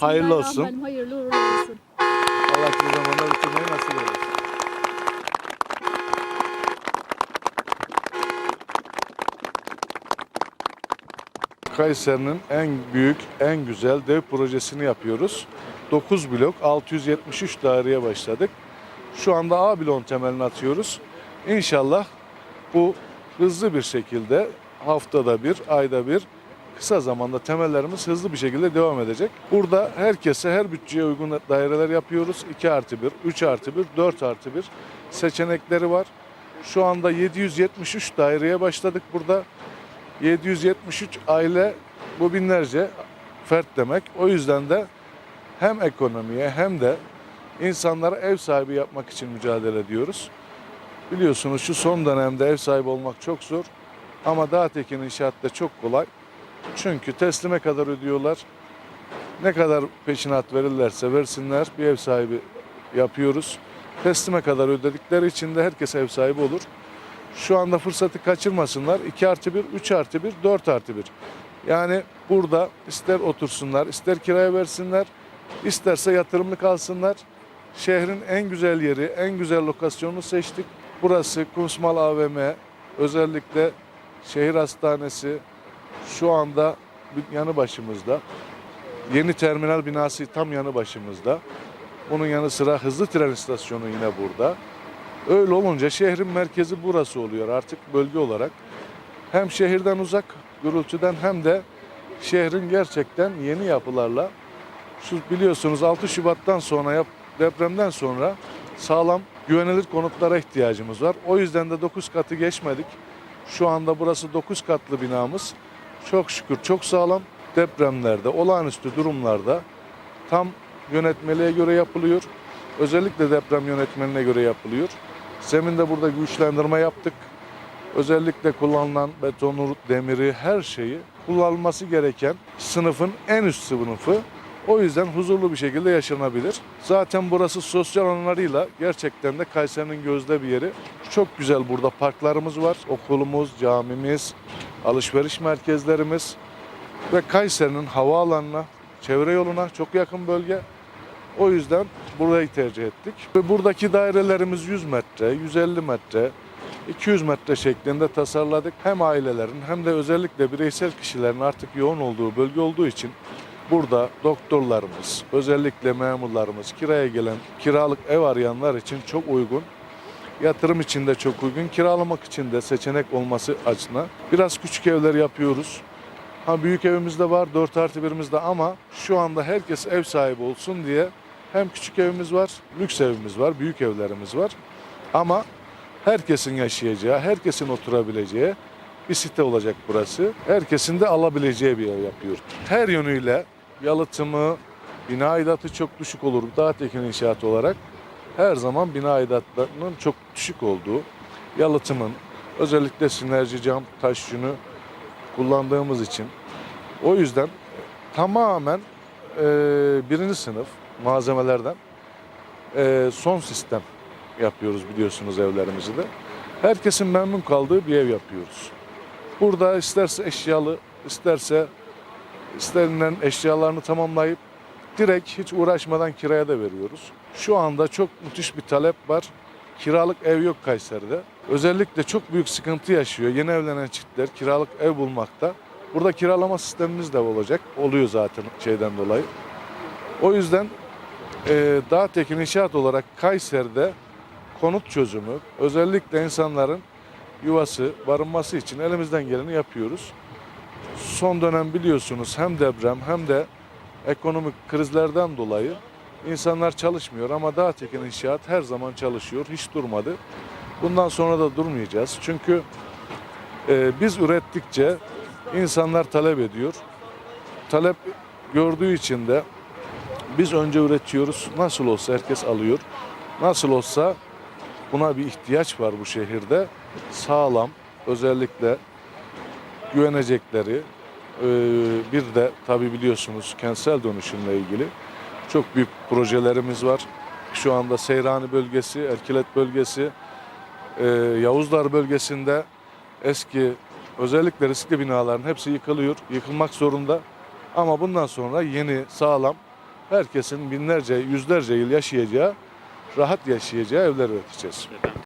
Hayırlı olsun. Hayırlı uğurlu olsun. Allah kısa zamanda bitirmeyi nasip eylesin. Kayseri'nin en büyük, en güzel dev projesini yapıyoruz. 9 blok, 673 daireye başladık. Şu anda A bloğun temelini atıyoruz. İnşallah bu hızlı bir şekilde haftada bir, ayda bir kısa zamanda temellerimiz hızlı bir şekilde devam edecek. Burada herkese her bütçeye uygun daireler yapıyoruz. 2 artı 1, 3 artı 1, 4 artı 1 seçenekleri var. Şu anda 773 daireye başladık burada. 773 aile bu binlerce fert demek. O yüzden de hem ekonomiye hem de insanlara ev sahibi yapmak için mücadele ediyoruz. Biliyorsunuz şu son dönemde ev sahibi olmak çok zor ama Dağtekin İnşaat'ta çok kolay. Çünkü teslime kadar ödüyorlar. Ne kadar peşinat verirlerse versinler bir ev sahibi yapıyoruz. Teslime kadar ödedikleri için de herkes ev sahibi olur. Şu anda fırsatı kaçırmasınlar. 2 artı 1, 3 artı 1, 4 artı 1. Yani burada ister otursunlar, ister kiraya versinler, isterse yatırımlık alsınlar. Şehrin en güzel yeri, en güzel lokasyonunu seçtik. Burası Kumsmal AVM, özellikle şehir hastanesi şu anda yanı başımızda. Yeni terminal binası tam yanı başımızda. Bunun yanı sıra hızlı tren istasyonu yine burada. Öyle olunca şehrin merkezi burası oluyor artık bölge olarak. Hem şehirden uzak gürültüden hem de şehrin gerçekten yeni yapılarla şu biliyorsunuz 6 Şubat'tan sonra yap, depremden sonra sağlam güvenilir konutlara ihtiyacımız var. O yüzden de 9 katı geçmedik. Şu anda burası 9 katlı binamız. Çok şükür çok sağlam. Depremlerde, olağanüstü durumlarda tam yönetmeliğe göre yapılıyor. Özellikle deprem yönetmenine göre yapılıyor. Zeminde burada güçlendirme yaptık. Özellikle kullanılan betonu, demiri, her şeyi kullanılması gereken sınıfın en üst sınıfı. O yüzden huzurlu bir şekilde yaşanabilir. Zaten burası sosyal alanlarıyla gerçekten de Kayseri'nin gözde bir yeri. Çok güzel burada parklarımız var. Okulumuz, camimiz, alışveriş merkezlerimiz ve Kayseri'nin havaalanına, çevre yoluna çok yakın bölge. O yüzden burayı tercih ettik. Ve buradaki dairelerimiz 100 metre, 150 metre, 200 metre şeklinde tasarladık. Hem ailelerin hem de özellikle bireysel kişilerin artık yoğun olduğu bölge olduğu için burada doktorlarımız, özellikle memurlarımız, kiraya gelen, kiralık ev arayanlar için çok uygun. Yatırım için de çok uygun, kiralamak için de seçenek olması açısından. Biraz küçük evler yapıyoruz. Ha büyük evimiz de var, 4 artı birimiz de ama şu anda herkes ev sahibi olsun diye hem küçük evimiz var, lüks evimiz var, büyük evlerimiz var. Ama herkesin yaşayacağı, herkesin oturabileceği bir site olacak burası. Herkesin de alabileceği bir ev yapıyor. Her yönüyle yalıtımı, bina aidatı çok düşük olur. Dağtekin inşaat olarak her zaman bina aidatlarının çok düşük olduğu, yalıtımın, özellikle sinerji cam, taş yünü kullandığımız için. O yüzden tamamen e, birinci sınıf malzemelerden e, son sistem yapıyoruz biliyorsunuz evlerimizi de. Herkesin memnun kaldığı bir ev yapıyoruz. Burada isterse eşyalı, isterse istenilen eşyalarını tamamlayıp direkt hiç uğraşmadan kiraya da veriyoruz. Şu anda çok müthiş bir talep var. Kiralık ev yok Kayseri'de. Özellikle çok büyük sıkıntı yaşıyor yeni evlenen çiftler kiralık ev bulmakta. Burada kiralama sistemimiz de olacak. Oluyor zaten şeyden dolayı. O yüzden e, Dağtekin İnşaat olarak Kayseri'de konut çözümü, özellikle insanların yuvası, barınması için elimizden geleni yapıyoruz. Son dönem biliyorsunuz hem deprem hem de ekonomik krizlerden dolayı insanlar çalışmıyor ama Dağtekin İnşaat her zaman çalışıyor, hiç durmadı. Bundan sonra da durmayacağız. Çünkü e, biz ürettikçe insanlar talep ediyor. Talep gördüğü için de biz önce üretiyoruz. Nasıl olsa herkes alıyor. Nasıl olsa buna bir ihtiyaç var bu şehirde. Sağlam, özellikle güvenecekleri, e, bir de tabi biliyorsunuz kentsel dönüşümle ilgili çok büyük projelerimiz var. Şu anda Seyrani bölgesi, Erkilet bölgesi, e, Yavuzlar bölgesinde eski özellikle riskli binaların hepsi yıkılıyor, yıkılmak zorunda. Ama bundan sonra yeni, sağlam herkesin binlerce, yüzlerce yıl yaşayacağı, rahat yaşayacağı evler üreteceğiz.